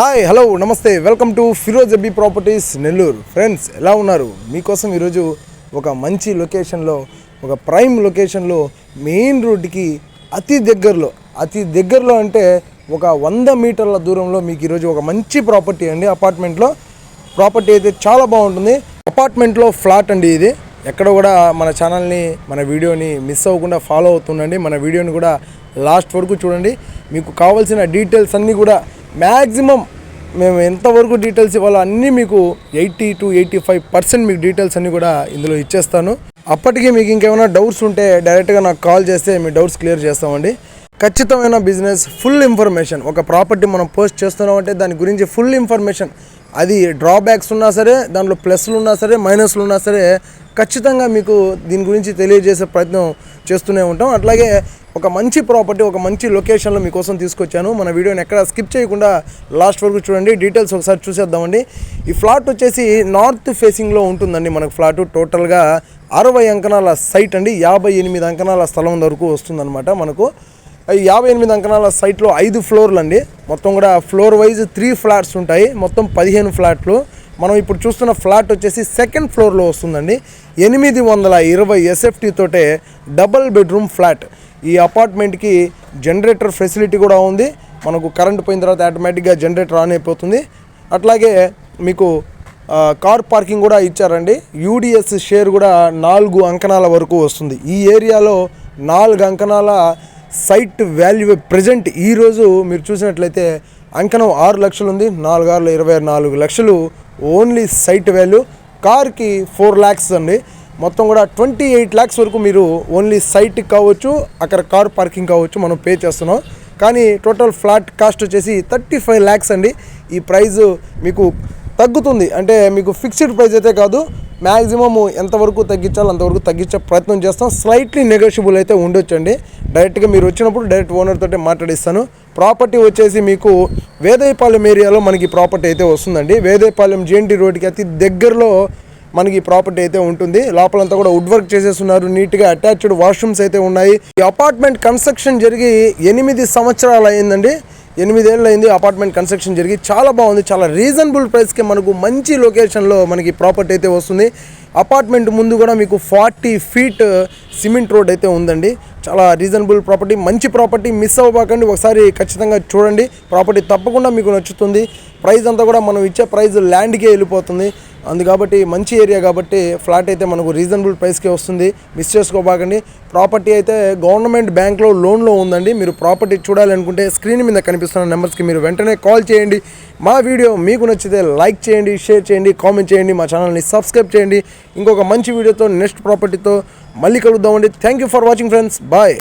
Hi hello నమస్తే. Welcome to Firoz Abbi properties Nellore friends ఎలా ఉన్నారు? మీకోసం ఈరోజు ఒక మంచి లొకేషన్లో ఒక ప్రైమ్ లొకేషన్లో మెయిన్ రోడ్డుకి అతి దగ్గరలో అతి దగ్గరలో అంటే ఒక వంద మీటర్ల దూరంలో మీకు ఈరోజు ఒక మంచి ప్రాపర్టీ అండి. అపార్ట్మెంట్లో ప్రాపర్టీ అయితే చాలా బాగుంటుంది. అపార్ట్మెంట్లో ఫ్లాట్ అండి ఇది. ఎక్కడ కూడా మన ఛానల్ని మన వీడియోని మిస్ అవ్వకుండా ఫాలో అవుతుండండి. మన వీడియోని కూడా లాస్ట్ వరకు చూడండి. మీకు కావాల్సిన డీటెయిల్స్ అన్నీ కూడా మ్యాక్సిమం మేము ఎంతవరకు డీటెయిల్స్ ఇవ్వాలో అన్నీ మీకు eighty two eighty five percent మీకు డీటెయిల్స్ అన్నీ కూడా ఇందులో ఇచ్చేస్తాను. అప్పటికి మీకు ఇంకేమైనా డౌట్స్ ఉంటే డైరెక్ట్గా నాకు కాల్ చేస్తే మీ డౌట్స్ క్లియర్ చేస్తామండి. ఖచ్చితమైన బిజినెస్ ఫుల్ ఇన్ఫర్మేషన్ ఒక ప్రాపర్టీ మనం పోస్ట్ చేస్తున్నామంటే దాని గురించి ఫుల్ ఇన్ఫర్మేషన్ అది డ్రాబ్యాక్స్ ఉన్నా సరే దాంట్లో ప్లస్లు ఉన్నా సరే మైనస్లు ఉన్నా సరే ఖచ్చితంగా మీకు దీని గురించి తెలియజేసే ప్రయత్నం చేస్తూనే ఉంటాం. అట్లాగే ఒక మంచి ప్రాపర్టీ ఒక మంచి లొకేషన్లో మీకోసం తీసుకొచ్చాను. మన వీడియోని ఎక్కడ స్కిప్ చేయకుండా లాస్ట్ వరకు చూడండి. డీటెయిల్స్ ఒకసారి చూసేద్దామండి. ఈ ఫ్లాట్ వచ్చేసి నార్త్ ఫేసింగ్లో ఉంటుందండి మనకు ఫ్లాట్ టోటల్గా అరవై అంకణాల సైట్ అండి. యాభై ఎనిమిది అంకణాల స్థలం వరకు వస్తుందన్నమాట మనకు. యాభై ఎనిమిది అంకణాల సైట్లో ఐదు ఫ్లోర్లు అండి మొత్తం కూడా ఫ్లోర్ వైజ్ త్రీ ఫ్లాట్స్ ఉంటాయి. మొత్తం పదిహేను ఫ్లాట్లు. మనం ఇప్పుడు చూస్తున్న ఫ్లాట్ వచ్చేసి సెకండ్ ఫ్లోర్లో వస్తుందండి. ఎనిమిది వందల ఇరవై ఎస్ఎఫ్టీ తోటే డబల్ బెడ్రూమ్ ఫ్లాట్. ఈ అపార్ట్మెంట్కి జనరేటర్ ఫెసిలిటీ కూడా ఉంది. మనకు కరెంట్ పోయిన తర్వాత ఆటోమేటిక్గా జనరేటర్ ఆన్ అయిపోతుంది. అట్లాగే మీకు కార్ పార్కింగ్ కూడా ఇచ్చారండి. యూడిఎస్ షేర్ కూడా నాలుగు అంకణాల వరకు వస్తుంది. ఈ ఏరియాలో నాలుగు అంకణాల సైట్ వాల్యూ ప్రజెంట్ ఈరోజు మీరు చూసినట్లయితే అంకణం ఆరు లక్షలు ఉంది నాలుగు ఆరులో ఇరవై నాలుగు లక్షలు. Only site value. కార్కి ఫోర్ ల్యాక్స్ అండి. మొత్తం కూడా ట్వంటీ ఎయిట్ ల్యాక్స్ వరకు మీరు ఓన్లీ సైట్కి కావచ్చు అక్కడ కార్ పార్కింగ్ కావచ్చు మనం పే చేస్తున్నాం. కానీ టోటల్ ఫ్లాట్ కాస్ట్ వచ్చేసి థర్టీ ఫైవ్ ల్యాక్స్ అండి. ఈ ప్రైస్ మీకు తగ్గుతుంది. అంటే మీకు ఫిక్స్డ్ ప్రైస్ అయితే కాదు మ్యాక్సిమం ఎంతవరకు తగ్గించాలో అంతవరకు తగ్గించే ప్రయత్నం చేస్తాం. స్లైట్లీ నెగోషియబుల్ అయితే ఉండొచ్చండి. డైరెక్ట్గా మీరు వచ్చినప్పుడు డైరెక్ట్ ఓనర్ తోటి మాట్లాడిస్తాను. ప్రాపర్టీ వచ్చేసి మీకు వేదయపాలెం ఏరియాలో మనకి ప్రాపర్టీ అయితే వస్తుందండి. వేదయపాలెం జేఎన్టీ రోడ్కి అతి దగ్గరలో మనకి ప్రాపర్టీ అయితే ఉంటుంది. లోపలంతా కూడా వుడ్ వర్క్ చేసేస్తున్నారు. నీట్గా అటాచ్డ్ వాష్రూమ్స్ అయితే ఉన్నాయి. ఈ అపార్ట్మెంట్ కన్స్ట్రక్షన్ జరిగి ఎనిమిది సంవత్సరాలు అయిందండి. ఎనిమిదేళ్ళు అయింది అపార్ట్మెంట్ కన్స్ట్రక్షన్ జరిగి చాలా బాగుంది చాలా రీజనబుల్ ప్రైస్కి మనకు మంచి లొకేషన్లో మనకి ప్రాపర్టీ అయితే వస్తుంది. అపార్ట్మెంట్ ముందు కూడా మీకు ఫార్టీ ఫీట్ సిమెంట్ రోడ్ అయితే ఉందండి. చాలా రీజనబుల్ ప్రాపర్టీ మంచి ప్రాపర్టీ మిస్ అవ్వకండి. ఒకసారి ఖచ్చితంగా చూడండి. ప్రాపర్టీ తప్పకుండా మీకు నచ్చుతుంది. ప్రైస్ అంతా కూడా మనం ఇచ్చే ప్రైస్ ల్యాండ్కే వెళ్ళిపోతుంది. అందు కాబట్టి మంచి ఏరియా కాబట్టి ఫ్లాట్ అయితే మనకు రీజనబుల్ ప్రైస్కే వస్తుంది. మిస్ చేసుకోబాకండి. ప్రాపర్టీ అయితే గవర్నమెంట్ బ్యాంక్లో లోన్లో ఉందండి. మీరు ప్రాపర్టీ చూడాలనుకుంటే స్క్రీన్ మీద కనిపిస్తున్న నెంబర్స్కి మీరు వెంటనే కాల్ చేయండి. మా వీడియో మీకు నచ్చితే లైక్ చేయండి షేర్ చేయండి కామెంట్ చేయండి మా ఛానల్ని సబ్స్క్రైబ్ చేయండి. ఇంకొక మంచి వీడియోతో నెక్స్ట్ ప్రాపర్టీతో మళ్ళీ కలుద్దామండి. Thank you for watching friends. Bye.